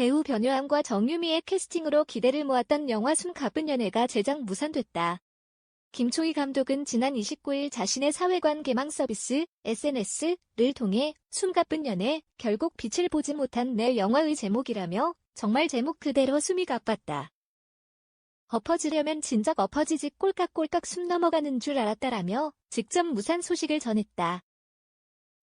배우 변요한과 정유미의 캐스팅으로 기대를 모았던 영화 숨 가쁜 연애가 제작 무산됐다. 김초희 감독은 지난 29일 자신의 사회관 개망 서비스 SNS를 통해 숨가쁜 연애 결국 빛을 보지 못한 내 영화의 제목이라며 정말 제목 그대로 숨이 가빴다. 엎어지려면 진작 엎어지지 꼴깍꼴깍 숨 넘어가는 줄 알았다라며 직접 무산 소식을 전했다.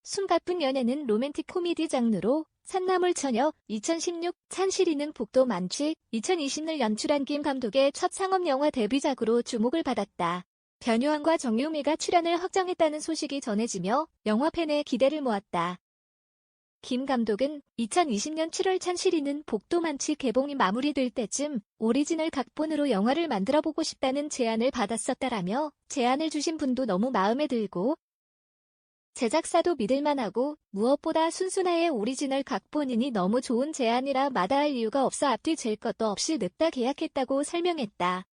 숨가쁜 연애는 로맨틱 코미디 장르로 산나물 처녀 2016 찬실이는 복도 만취 2020을 연출한 김 감독의 첫 상업 영화 데뷔작으로 주목을 받았다. 변요한과 정유미가 출연을 확정했다는 소식이 전해지며 영화 팬의 기대를 모았다. 김 감독은 2020년 7월 찬실이는 복도 만취 개봉이 마무리될 때쯤 오리지널 각본으로 영화를 만들어보고 싶다는 제안을 받았었다라며 제안을 주신 분도 너무 마음에 들고 제작사도 믿을만하고 무엇보다 순순하의 오리지널 각본이니 너무 좋은 제안이라 마다할 이유가 없어 앞뒤 잴 것도 없이 냅다 계약했다고 설명했다.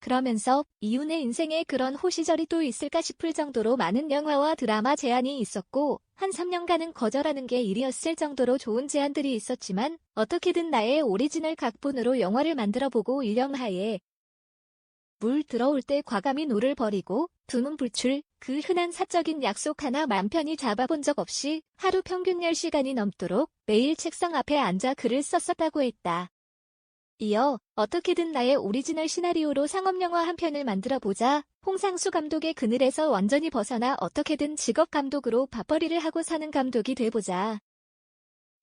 그러면서 이윤의 인생에 그런 호시절이 또 있을까 싶을 정도로 많은 영화와 드라마 제안이 있었고 한 3년간은 거절하는 게 일이었을 정도로 좋은 제안들이 있었지만 어떻게든 나의 오리지널 각본으로 영화를 만들어보고 일념하에 물 들어올 때 과감히 노를 버리고 두문불출 그 흔한 사적인 약속 하나 맘 편히 잡아본 적 없이 하루 평균 10시간이 넘도록 매일 책상 앞에 앉아 글을 썼었다고 했다. 이어 어떻게든 나의 오리지널 시나리오로 상업영화 한 편을 만들어보자 홍상수 감독의 그늘에서 완전히 벗어나 어떻게든 직업 감독으로 밥벌이를 하고 사는 감독이 돼보자.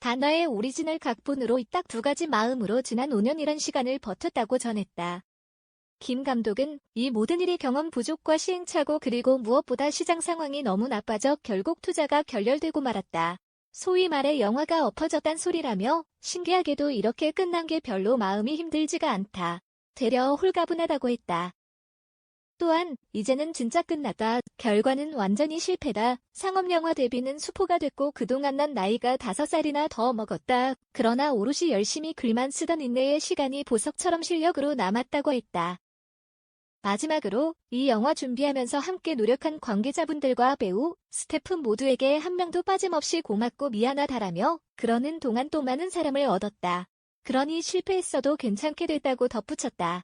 단어의 오리지널 각본으로 딱두 가지 마음으로 지난 5년이란 시간을 버텼다고 전했다. 김 감독은 이 모든 일이 경험 부족과 시행착오 그리고 무엇보다 시장 상황이 너무 나빠져 결국 투자가 결렬되고 말았다. 소위 말해 영화가 엎어졌단 소리라며 신기하게도 이렇게 끝난 게 별로 마음이 힘들지가 않다. 되려 홀가분하다고 했다. 또한 이제는 진짜 끝났다. 결과는 완전히 실패다. 상업영화 데뷔는 수포가 됐고 그동안 난 나이가 다섯 살이나 더 먹었다. 그러나 오롯이 열심히 글만 쓰던 인내의 시간이 보석처럼 실력으로 남았다고 했다. 마지막으로 이 영화 준비하면서 함께 노력한 관계자분들과 배우, 스태프 모두에게 한 명도 빠짐없이 고맙고 미안하다라며 그러는 동안 또 많은 사람을 얻었다. 그러니 실패했어도 괜찮게 됐다고 덧붙였다.